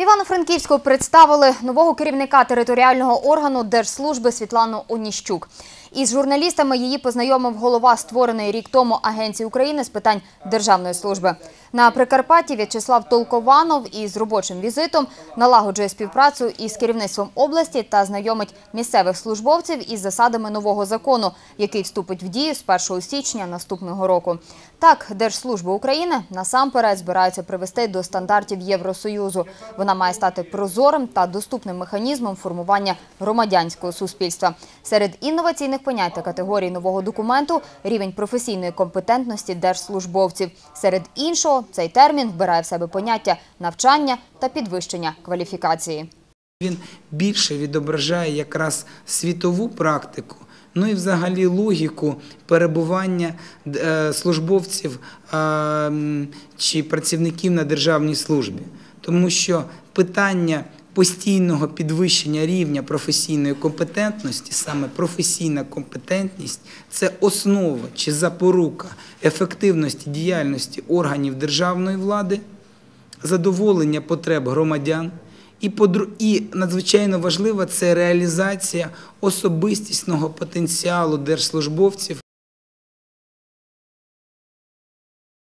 Івано-Франківську представили нового керівника територіального органу Держслужби Світлану Оніщук. Із журналістами її познайомив голова створеної рік тому Агенції України з питань державної служби. На Прикарпатті В'ячеслав Толкованов із робочим візитом налагоджує співпрацю із керівництвом області та знайомить місцевих службовців із засадами нового закону, який вступить в дію з 1 січня наступного року. Так, Держслужба України насамперед збирається привести до стандартів Євросоюзу. Вона має стати прозорим та доступним механізмом формування громадянського суспільства. Серед інноваційних понять та категорій нового документу рівень професійної компетентності держслужбовців. Серед іншого, цей термін вбирає в себе поняття навчання та підвищення кваліфікації. Він більше відображає якраз світову практику, ну і взагалі логіку перебування е, службовців е, чи працівників на державній службі. Тому що питання постійного підвищення рівня професійної компетентності, саме професійна компетентність це основа чи запорука ефективності діяльності органів державної влади задоволення потреб громадян. І, і надзвичайно важлива це реалізація особистісного потенціалу держслужбовців